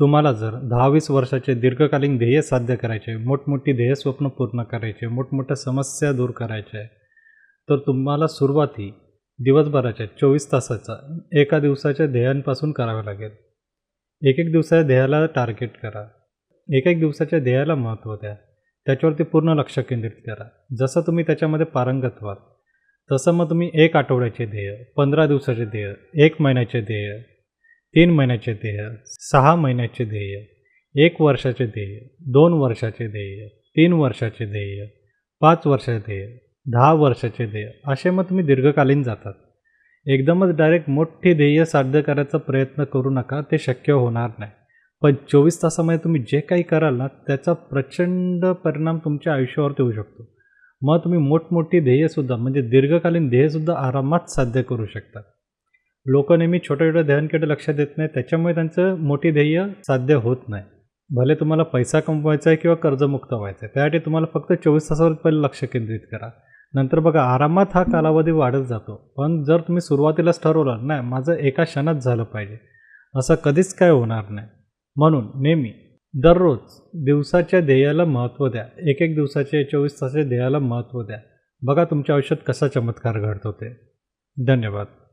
तुम्हाला जर दहा वीस वर्षाचे दीर्घकालीन ध्येय साध्य करायचे मोठमोठी ध्येय स्वप्न पूर्ण करायचे मोठमोठ्या समस्या दूर करायच्या आहे तर तुम्हाला सुरुवात ही दिवसभराच्या चोवीस तासाचा एका दिवसाच्या ध्येयांपासून करावं लागेल. एक एक दिवसाच्या ध्येयाला टार्गेट करा. एक एक दिवसाच्या ध्येयाला महत्त्व द्या. त्याच्यावरती पूर्ण लक्ष केंद्रित करा. जसं तुम्ही त्याच्यामध्ये पारंगत व्हाल तसं मग तुम्ही एक आठवड्याचे ध्येय पंधरा दिवसाचे ध्येय एक महिन्याचे ध्येय तीन महिन्याचे ध्येय सहा महिन्याचे ध्येय एक वर्षाचे ध्येय दोन वर्षाचे ध्येय तीन वर्षाचे ध्येय पाच वर्षाचे ध्येय दहा वर्षाचे ध्येय असे मग तुम्ही दीर्घकालीन जातात. एकदमच डायरेक्ट मोठी ध्येय साध्य करायचा प्रयत्न करू नका ते शक्य होणार नाही. पण चोवीस तासामध्ये तुम्ही जे काही कराल ना त्याचा प्रचंड परिणाम तुमच्या आयुष्यावरती होऊ शकतो. मग तुम्ही मोठमोठी ध्येयसुद्धा म्हणजे दीर्घकालीन ध्येयसुद्धा आरामात साध्य करू शकता. लोक नेहमी छोट्या छोट्या ध्येयांकडे लक्ष देत नाही त्याच्यामुळे त्यांचं मोठी ध्येय साध्य होत नाही. भले तुम्हाला पैसा कमवायचा आहे किंवा कर्जमुक्त व्हायचं आहे. त्यासाठी तुम्हाला फक्त चोवीस तासावर पहिले लक्ष केंद्रित करा. नंतर बघा आरामात हा कालावधी वाढत जातो. पण जर तुम्ही सुरुवातीलाच ठरवलं नाही माझं एका क्षणात झालं पाहिजे. असं कधीच काय होणार नाही. म्हणून नेहमी दररोज दिवसाच्या ध्येयाला महत्त्व द्या. एक एक दिवसाचे चोवीस तासाच्या ध्येयाला महत्त्व द्या. बघा तुमच्या आयुष्यात कसा चमत्कार घडतो ते. धन्यवाद.